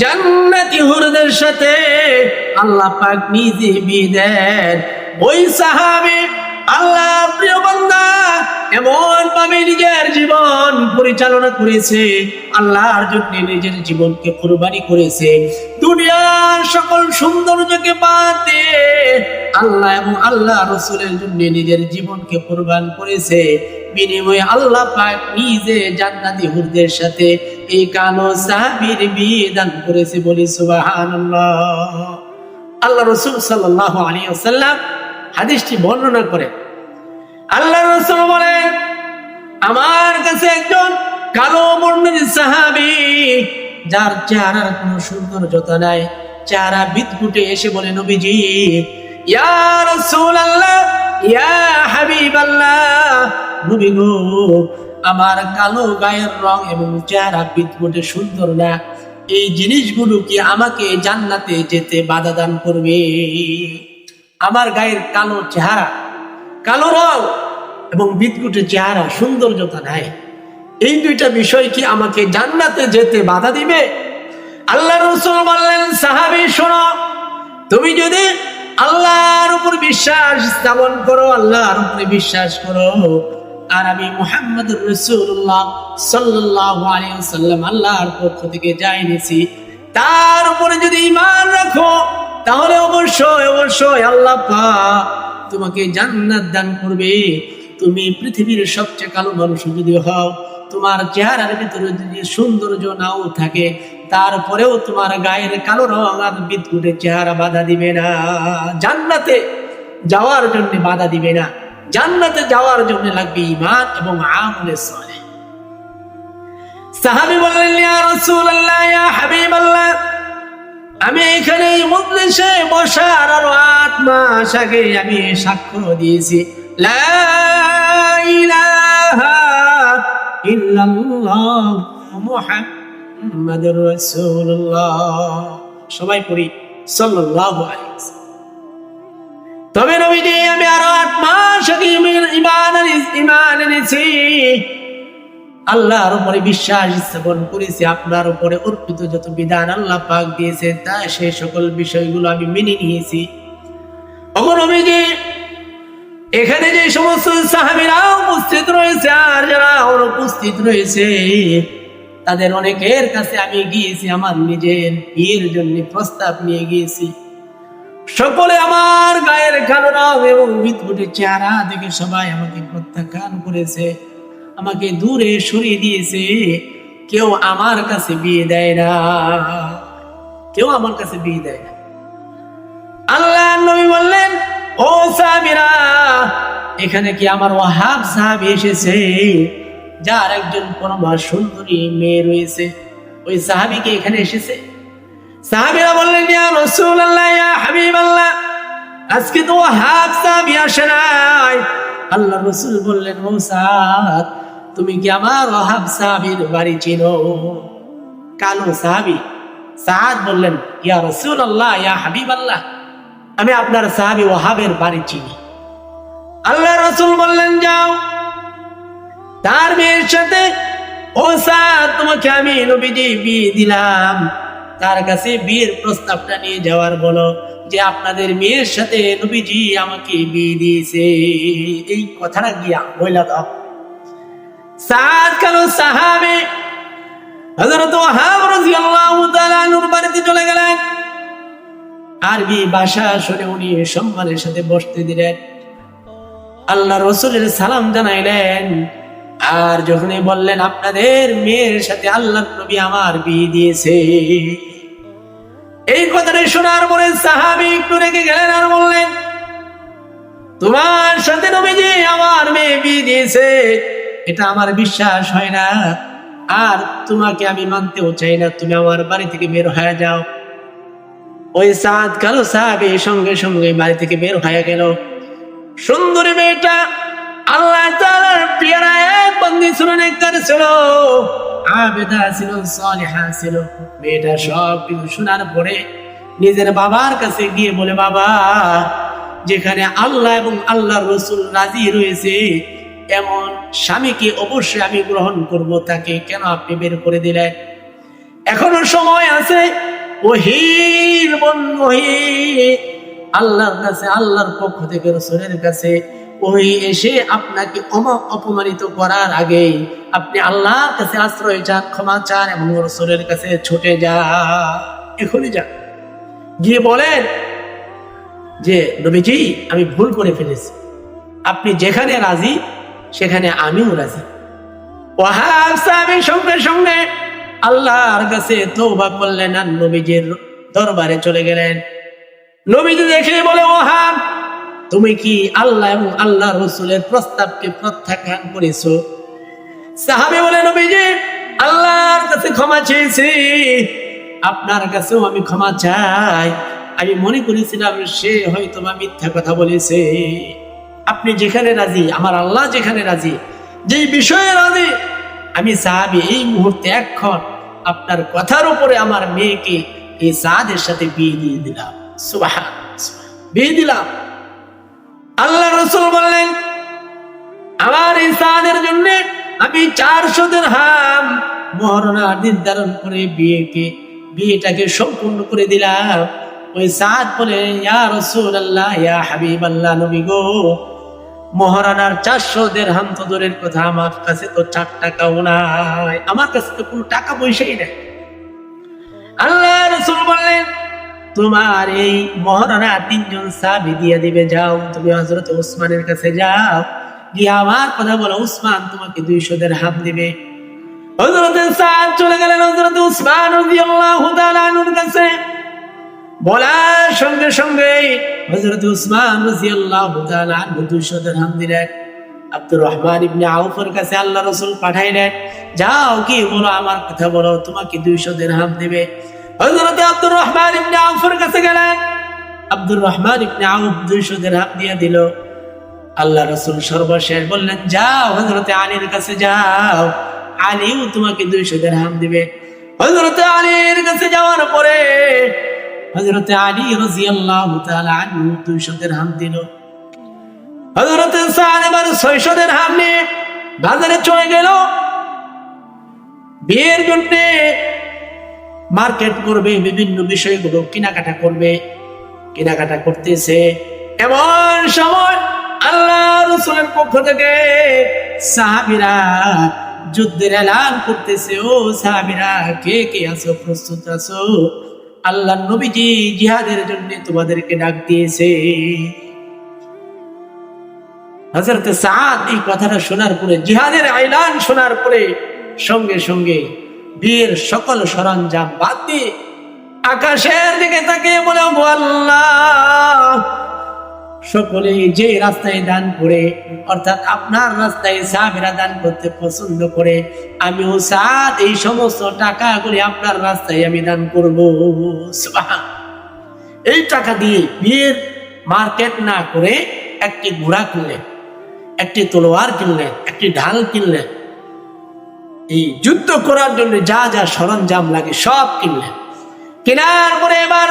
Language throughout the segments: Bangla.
জান্নাতি হুরদের সাথে আল্লাহ পাক নিজে বিয়ে দেন ওই সাহাবী আল্লাহ প্রিয় বান্দা, এমন ভাবে নিজের জীবন পরিচালনা করেছে, আল্লাহর জন্য নিজের জীবনকে কোরবানি করেছে। দুনিয়ার সকল সৌন্দর্যকে দিয়ে আল্লাহ এবং আল্লাহ রসুলের জন্য নিজের জীবনকে কোরবান করেছে। বিনিময়ে আল্লাহ পাক নিজে জান্নাতি হুরদের সাথে এই কালো সাহাবীর বিয়ে দান করেছে বলি সুবহানাল্লাহ। আল্লাহ রসুল সাল্লাহ আলী আসাল্লাম হাদিসটি বর্ণনা করেন আল্লাহ রসুল বলেন, আমার কাছে একজন কালো বর্ণের সাহাবি, যার চেহারার কোনো সৌন্দর্যতা নাই, চেহারা বিদকুটে এসে বলে, নবীজি, ইয়া রাসূলুল্লাহ, ইয়া হাবিবাল্লাহ, নবী গো আমার কালো গায়ের রং এবং চেহারা বিদকুটে সুন্দর না। এই জিনিসগুলো কি আমাকে জান্নাতে যেতে বাধা দান করবে? আমার গায়ের কালো চেহারা, কালো রং এবং বিদ্যুটের চেহারা সৌন্দর্যতা নাই। এই দুইটা বিষয় কি আমাকে জান্নাতে যেতে বাধা দিবে? আল্লাহ রসুল বললেন, সাহাবি, শোনো, তুমি যদি আল্লাহর উপর বিশ্বাস স্থাপন করো, আল্লাহর উপরে বিশ্বাস করো আর আমি মোহাম্মদ রসুল্লাহ সাল্লাহ আলিয়াল্লাম আল্লাহর পক্ষ থেকে যাই নিছি। তার উপরে যদি ইমান রাখো, তাহলে অবশ্যই অবশ্যই আল্লাহ তোমাকে জান্নাত দান করবে। তুমি পৃথিবীর সবচেয়ে কালো মানুষ যদি হও, তোমার চেহারার ভিতরে যদি সৌন্দর্য নাও থাকে, তারপরেও তোমার গায়ের কালো রং আর বিদ্যুতের চেহারা বাধা দিবে না। জান্নাতে যাওয়ার জন্য বাধা দিবে না। জান্নাতে যাওয়ার জন্য লাগবে ইমান এবং আমলে সাহাবি বললেন, ইয়া রাসূলুল্লাহ, ইয়া হাবিবাল্লাহ, আমি এখানে এই মজলিসে বসার আট মাস আগে আমি সাক্ষ্য দিয়েছি। লা ইলাহা ইল্লাল্লাহ মুহাম্মাদুর রাসূলুল্লাহ। সবাই পড়ি, সাল্লাল্লাহু আলাইহি তবে নবীজি মাস ইমান- এনেছি। আল্লাহর উপরে বিশ্বাস স্থাপন করেছি, আপনার উপরে অর্পিত যত বিধান আল্লাহ পাক দিয়েছে তা সেই সকল বিষয়গুলো আমি মেনে নিয়েছি। অগরমীজি এখানে যে সমস্ত সাহাবিরা উপস্থিত রয়েছে, আর যারা অনুপস্থিত রয়েছে, তাদের অনেকের কাছে আমি গিয়েছি, আমার নিজের বিয়ের জন্য প্রস্তাব নিয়ে গিয়েছি। সকলে আমার গায়ের কালো রং এবং বিদ্যুটে চেহারা দেখে সবাই আমাকে প্রত্যাখ্যান করেছে, আমাকে দূরে সরিয়ে দিয়েছে। কেউ আমার কাছে বিয়ে দেয় না, কেউ আমার কাছে বিয়ে দেয় না। আল্লাহ নবী বললেন, ও সাহাবীরা, এখানে কি আমার ওয়াহাব সাহাবী এসেছে? যার একজন পরমা সুন্দরী মেয়ে রয়েছে। ওই সাহাবীকে এখানে এসেছে? সাহাবীরা বললেন, ইয়া রাসূলুল্লাহ, ইয়া হাবিবাল্লাহ, আজকে তো ওয়াহাব সাহাবী আসে নাই। আল্লাহ রসুল বললেন, ও সাদ তুমি কি আমার ওয়াহাব সাহাবীর বাড়ি চিনো? কালো সাহাবী। সাদ বললেন, ইয়া রসুল আল্লাহ ইয়া হাবিব আল্লাহ আমি আপনার সাহাবী ওয়াহাবের বাড়ি চিনি। আল্লাহ রসুল বললেন, যাও, তার মেয়ের সাথে, ও সাদ তোমাকে আমি নবীজি বিয়ে দিলাম। তার কাছে বিয়ের প্রস্তাবটা নিয়ে যাওয়ার বলো যে আপনাদের মেয়ের সাথে নবীজি আমাকে বিয়ে দিয়েছে। এই কথাটা গিয়া বইলা দাও। সাহাবে হযরত ওয়াহাব রাদিয়াল্লাহু তাআলা আনহুর বাড়িতে চলে গেলেন। আরবি ভাষা শুনে উনি সম্মানের সাথে বসতে দিলেন। আল্লাহ রসুলের সালাম জানাইলেন। আর যখনই বললেন, আপনাদের মেয়ের সাথে আল্লাহ নবী আমার বিয়ে দিয়েছে। এই কথাটা শোনার পরে সাহাবি একটু রেখে গেলেন আর বললেন, তোমার সাথে নবীজি আমার মেয়ে বিয়ে দিয়েছে। এটা আমার বিশ্বাস হয় না। আর তোমাকে আমি মানতেও চাই না। তুমি আমার বাড়ি থেকে বের হয়ে যাও। ওই সাদ কালো সাহাবি সঙ্গে সঙ্গে বাড়ি থেকে বের হয়ে গেল। সুন্দরী মেয়েটা আল্লাহ তাআলার প্রিয়রা এক বন্দি শুনে ছিল। আবেদা ছিল ছিল। মেয়েটা সব কিছু শোনার পরে নিজের বাবার কাছে গিয়ে বলে, বাবা, যেখানে আল্লাহ এবং আল্লাহর রসুল রাজি রয়েছে, এমন স্বামীকে অবশ্যই আমি গ্রহণ করব। তাকে কেন আপনি বের করে দিলেন? এখনও সময় আছে। ওহির বন্ধু আল্লাহর কাছে, আল্লাহর পক্ষ থেকে রসুলের কাছে ওই এসে আপনাকে অপমানিত করার আগে আপনি আল্লাহর কাছে আশ্রয় চান, ক্ষমা চান এবং রসুলের কাছে ছুটে যান। এখনই যান। গিয়ে বলেন যে নবীজি আমি ভুল করে ফেলেছি। আপনি যেখানে রাজি, সেখানে আমিও রাজি। সাহেবের সঙ্গে সঙ্গে আল্লাহর কাছে তৌবা করলেন আর নবীজির দরবারে চলে গেলেন। নবীজি দেখে বলে ওহাব তুমি কি আল্লাহ এবং আল্লাহ রসুলের প্রস্তাবকে প্রত্যাখ্যান করেছ? সাহাবি বলে, নবীজি, আল্লাহর কাছে ক্ষমা চেয়েছি। আপনার কাছেও আমি ক্ষমা চাই। আমি মনে করেছিলাম সে হয়তো বা মিথ্যা কথা বলেছে। আপনি যেখানে রাজি, আমার আল্লাহ যেখানে রাজি, যেই বিষয়ে রাজি, আমি সাহাবি, এই মুহূর্তে এখন আপনার কথার উপরে আমার মেয়েকে এই সাদের সাথে বিয়ে দিয়ে দিলাম। সুবাহ বিয়ে দিলাম। আল্লাহ রসুল বললেন, আমার সাদের জন্য আমি চারশো হাম মহারণা নির্ধারণ করে বিয়েকে, বিয়েটাকে সম্পূর্ণ করে দিলাম। ওই সাদ বলে, ইয়া রসুল আল্লাহ ইয়া হাবিব আল্লাহ নবী গো, মহারানার চারশো দের হাম তো দূরের কথা, আমার কাছে তো চার টাকাও নাই, আমার কাছে তো কোনো টাকা পয়সাই নেই। আল্লাহ রসুল বললেন তোমার এই মহারানা তিনজন সাবি দিয়ে দিবে, যাও। তুমি হজরত উসমানের কাছে যাও। গিয়ে আমার কথা বলো উসমান তোমাকে দুইশো দের হাম দিবে। হজরত সাদ চলে গেলেন হজরত উসমান রাদিয়াল্লাহু কাছে। বলার সঙ্গে সঙ্গে হযরত উসমান রাদিয়াল্লাহু তাআলা আনহু 200 দিরহাম দিলেন। আব্দুর রহমান ইবনে আউফের কাছে আল্লাহ রাসূল পাঠাইলেন, যাও কি বলো, আমার কথা বলো, তোমাকে 200 দিরহাম দেবে। হযরত আব্দুর রহমান ইবনে আউফের কাছে গেলেন। আব্দুর রহমান ইবনে আউফ 200 দিরহাম দিয়ে দিল। আল্লাহ রাসূল সর্বশেষ বললেন, যাও হযরত আলীর কাছে যাও। আলীও তোমাকে 200 দিরহাম দিবে। হযরত আলীর কাছে যাওয়ার পরে হজরতে আলী রাদিয়াল্লাহু তাআলা আনহু 200 দিরহাম দিল। হজরতে সাদ এবার 600 দিরহাম নিয়ে বাজারে চলে গেল। বিয়ের জন্য মার্কেট করবে, বিভিন্ন বিষয়গুলো কেনাকাটা করবে, কেনাকাটা করতেছে। এমন সময় আল্লাহ রসুলের পক্ষ থেকে সাহাবিরা যুদ্ধের এলান করতেছে, ও সাহাবিরা, কে কে আছো, প্রস্তুত আছো? আল্লাহ নবীজি জিহাদের জন্য তোমাদেরকে ডাক দিয়েছে। হজরত সাদ এই কথাটা শোনার পরে, জিহাদের আইলান শোনার পরে সঙ্গে সঙ্গে বীর সকল সরঞ্জাম বাদ দিয়ে আকাশের দিকে তাকিয়ে বলে "ও আল্লাহ সকলে যে রাস্তায় দান করে, অর্থাৎ আপনার রাস্তায় সাহাবিরা দান করতে পছন্দ করে, আমি ও সাদ এই সমস্ত টাকাগুলি আপনার রাস্তায় আমি দান করব। এই টাকা দিয়ে বিয়ের মার্কেট না করে একটি ঘোড়া কিনলেন, একটি তলোয়ার কিনলেন, একটি ঢাল কিনলেন এই যুদ্ধ করার জন্য যা যা সরঞ্জাম লাগে সব কিনলেন। কেনার পরে এবার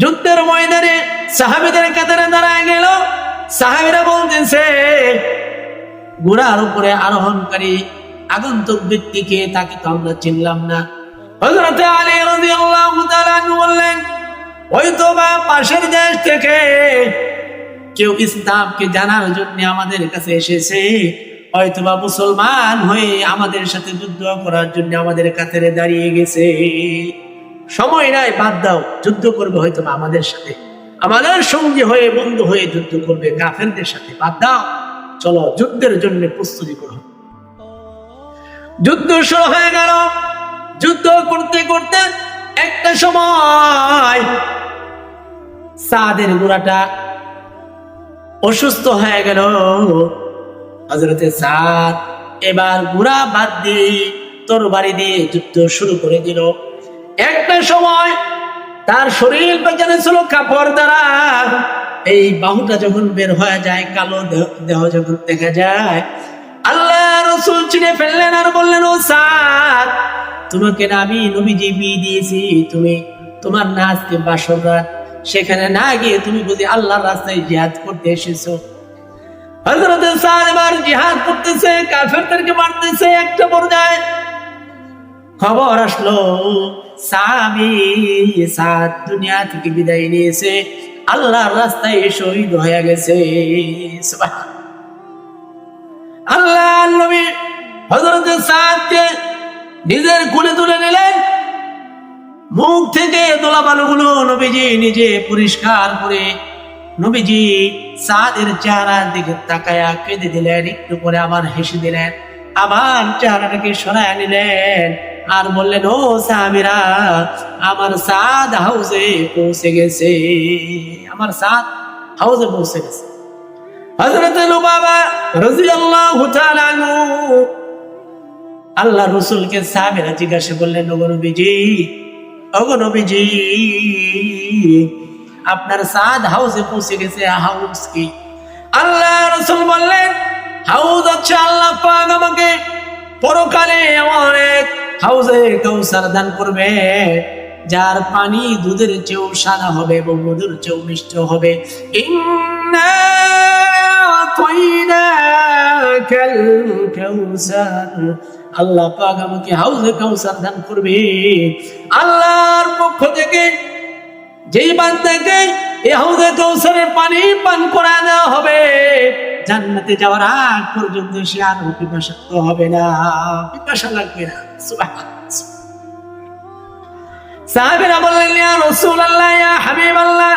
যুদ্ধের ময়দানে সাহাবিদের কাতারে দাঁড়ায় গেল। সাহাবিরা বলতেছে ঘোড়ার উপরে আরোহণকারী আগন্তুক ব্যক্তিকে তাকে তো আমরা চিনলাম না। হযরতে আলী রাদিয়াল্লাহু তাআলা বললেন, হয়তো বা পাশের দেশ থেকে কেউ ইসলামকে জানার জন্য আমাদের কাছে এসেছে। হয়তো বা মুসলমান হয়ে আমাদের সাথে যুদ্ধ করার জন্য আমাদের কাতারে দাঁড়িয়ে গেছে। সময় নাই, বাদ দাও, যুদ্ধ করবে হয়তোবা আমাদের সাথে। আমাদের সঙ্গী হয়ে, বন্ধু হয়ে যুদ্ধ করবে কাফেরদের সাথে, বাদ দাও। চলো, যুদ্ধের জন্য প্রস্তুতি করো। যুদ্ধ শুরু হয়ে গেল। যুদ্ধ করতে করতে একটা সময় সাদের গোড়াটা অসুস্থ হয়ে গেল। হজরতে সাদ এবার গুড়া বাদ দিয়ে তরবারি দিয়ে যুদ্ধ শুরু করে দিল। একটা সময় তার শরীর পেছনে ছিল কাপড় দ্বারা। এই বাহুটা যখন বের হয়ে যায়, কালো দেহ- যখন দেখা যায়, আল্লাহ রসুল চিনে ফেললেন আর বললেন, ও সাদ, তোমাকে না আমি নবীজি বিয়ে দিয়েছি, তুমি তোমার না আজকে বাসর সেখানে না গিয়ে তুমি বুঝি আল্লাহর রাস্তায় জিহাদ করতে এসেছ আল্লাহর রাস্তায় শহীদ হয়ে গেছে। আল্লাহ নবী হযরত সাদকে নিজের কোলে তুলে নিলেন। মুখ থেকে দোলা বালুগুলো নবীজি নিজে পরিষ্কার করে নবীজি সাদের চেহারার দিকে তাকায়া কেঁদে দিলেন, একটু পরে আবার হেসে দিলেন, আবার চেহারাটাকে সরায় নিলেন আর বললেন, ও সাহাবিরা, আমার সাদ হাউসে পৌঁছে গেছে, আমার সাদ হাউসে পৌঁছে গেছে। লুবাবা রাদিয়াল্লাহু তাআলা আনহু আল্লাহ রসুলকে সাহাবেরা জিজ্ঞাসা করলেন, ওগো নবীজি ওগো নবীজি আপনার সাদ হাউসে পৌঁছে গেছে হাউস কি? আল্লাহ রসুল বললেন, হাউস হচ্ছে আল্লাহ পাক আমাকে পরকালে এক হাউসে কৌসার দান করবে, যার পানি দুধের চেয়েও সাদা হবে এবং মধুর চেয়েও মিষ্টি হবে। আল্লাহ পাক আমাকে হাউজে কাউসার দান করবে। আল্লাহর পক্ষ থেকে যেই বান্দাকে হাউজে কাউসারের পানি পান করা দেওয়া হবে, জান্নাতে যাওয়ার আগ পর্যন্ত সে আর পিপাসাক্ত হবে না। পিপাসা লাগবে না বললেন, ইয়া রাসূলুল্লাহ, ইয়া হাবিবাল্লাহ,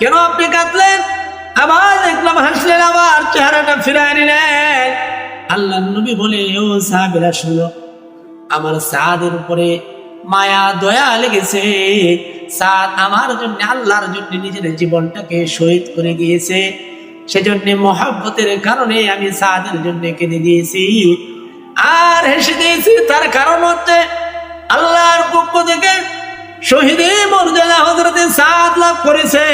কেন আপনি কাঁদলেন? আবার দেখলাম, হাসলেন, আবার চেহারাটা ফিরায় নিলেন। আল্লাহ নবী বলে, ও সাহাবীরা, শুনো, আমার সাদের উপরে মায়া, দয়া লেগেছে। সাদ আমার জন্য, আল্লাহর জন্য নিজের জীবনটাকে শহীদ করে গিয়েছে। সেজন্য মহাব্বতের কারণে আমি সাদের জন্য কেঁদে দিয়েছি। আর হেসে দিয়েছি, তার কারণ হচ্ছে আল্লাহর পক্ষ থেকে শহীদে মর্যাদা হজরতে সাদ লাভ করেছে।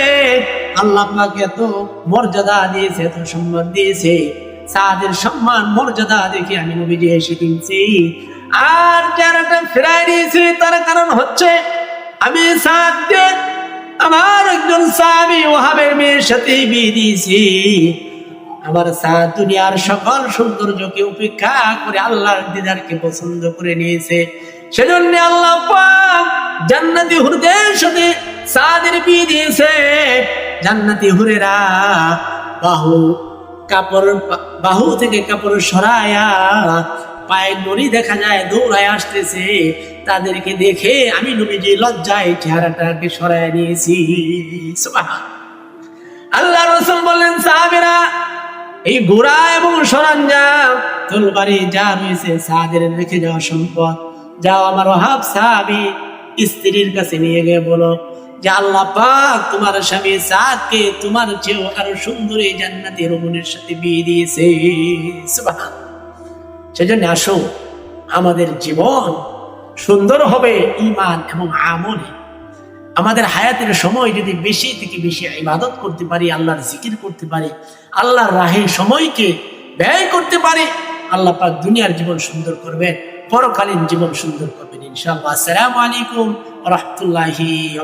আল্লাহ আপনাকে এত মর্যাদা দিয়েছে, এত সম্মান দিয়েছে। সাদের সম্মান, মর্যাদা দেখে আমি নবীজি এসে কিনছি আর যারাটা ফেরাই দিয়েছি, তার কারণ হচ্ছে আমি আমার একজন সাহাবি ওহাবের মেয়ের সাথে বিয়ে দিয়েছি। আমার সাদ দুনিয়ার সকল সৌন্দর্যকে উপেক্ষা করে আল্লাহর দিদারকে পছন্দ করে নিয়েছে। সেজন্য আল্লাহ জান্নাতি হুরদের সাথে সাদের বিয়ে দিয়েছে। জান্নাতি হুরেরা বাহু কাপড়, বাহু থেকে কাপড় সরায়া পায়ের নড়ি দেখা যায়, দৌড়ায় আসতেছে। তাদেরকে দেখে আমি নবীজি লজ্জায় চেহারাটাকে সরায় নিয়েছি। আল্লাহ রসুল বললেন, সাহাবেরা, এই ঘোড়া এবং সরঞ্জাম তলবারি যা রয়েছে সাহাদের রেখে যাওয়া সম্পদ। যাও আমার ওহাব সাহাবি, স্ত্রীর কাছে নিয়ে গিয়ে বলো যে, আল্লাহ পাক তোমার স্বামী সাদকে তোমার চেয়েও আরও সুন্দর এই জান্নাতি রমণের সাথে বিয়ে দিয়েছে। সুবহান সেজন্য আসো আমাদের জীবন সুন্দর হবে ইমান এবং আমলে। আমাদের হায়াতের সময় যদি বেশি থেকে বেশি ইবাদত করতে পারি, আল্লাহর জিকির করতে পারি, আল্লাহর রাহে সময়কে ব্যয় করতে পারি, আল্লাহ পাক দুনিয়ার জীবন সুন্দর করবেন, পরকালীন জীবন সুন্দর করবেন, ইনশাআল্লাহ। আসসালামু আলাইকুম রহমতুল্লাহি